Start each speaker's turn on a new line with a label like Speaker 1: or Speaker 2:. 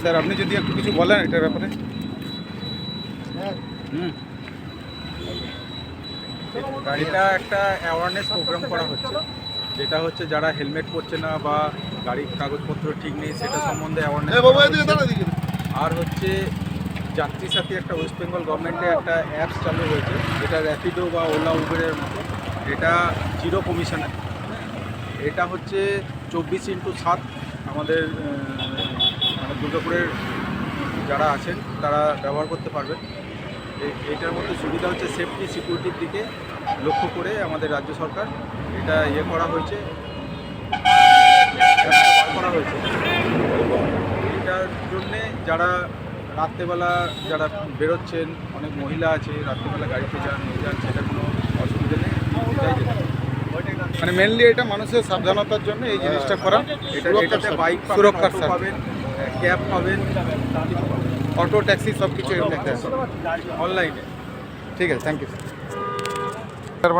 Speaker 1: Sir আপনি যদি একটু কিছু বলেন এটার ব্যাপারে। হুম।
Speaker 2: এটা একটা অ্যাওয়ারনেস প্রোগ্রাম করা হচ্ছে। যেটা হচ্ছে যারা হেলমেট পরছে না বা গাড়ির কাগজপত্র ঠিক নেই সেটা সম্বন্ধে অ্যাওয়ারনেস আর হচ্ছে যাত্রী সাথী একটা ওয়েস্ট বেঙ্গল গভর্নমেন্টে একটা অ্যাপস চালু হয়েছে যেটা র্যাপিডো বা ওলা উবেরের মতো। এটা জিরো কমিশনে। এটা হচ্ছে চব্বিশ ইন্টু সাত আমাদের মানে দুর্গাপুরের যারা আছেন, তারা ব্যবহার করতে পারবেন। এইটার মধ্যে সুবিধা হচ্ছে সেফটি সিকিউরিটির দিকে লক্ষ্য করে আমাদের রাজ্য সরকার এটা ইয়ে করা হয়েছে। করা হয়েছে। এবং এটার জন্যে যারা রাত্রেবেলা যারা বেরোচ্ছেন, অনেক মহিলা আছে, রাত্রেবেলা গাড়িতে যারা নিয়ে যান, সেটা কোনো অসুবিধা নেই এটাই যেটা
Speaker 1: মানে মেনলি এটা মানুষের সাবধানতার জন্য এই জিনিসটা করা।
Speaker 2: এটা এটাতে বাইক
Speaker 1: সুরক্ষার স্যার
Speaker 2: পাবেন ক্যাব পাবেন
Speaker 1: অটো ট্যাক্সি সব কিছু
Speaker 2: অনলাইনে
Speaker 1: ঠিক আছে থ্যাংক ইউ স্যার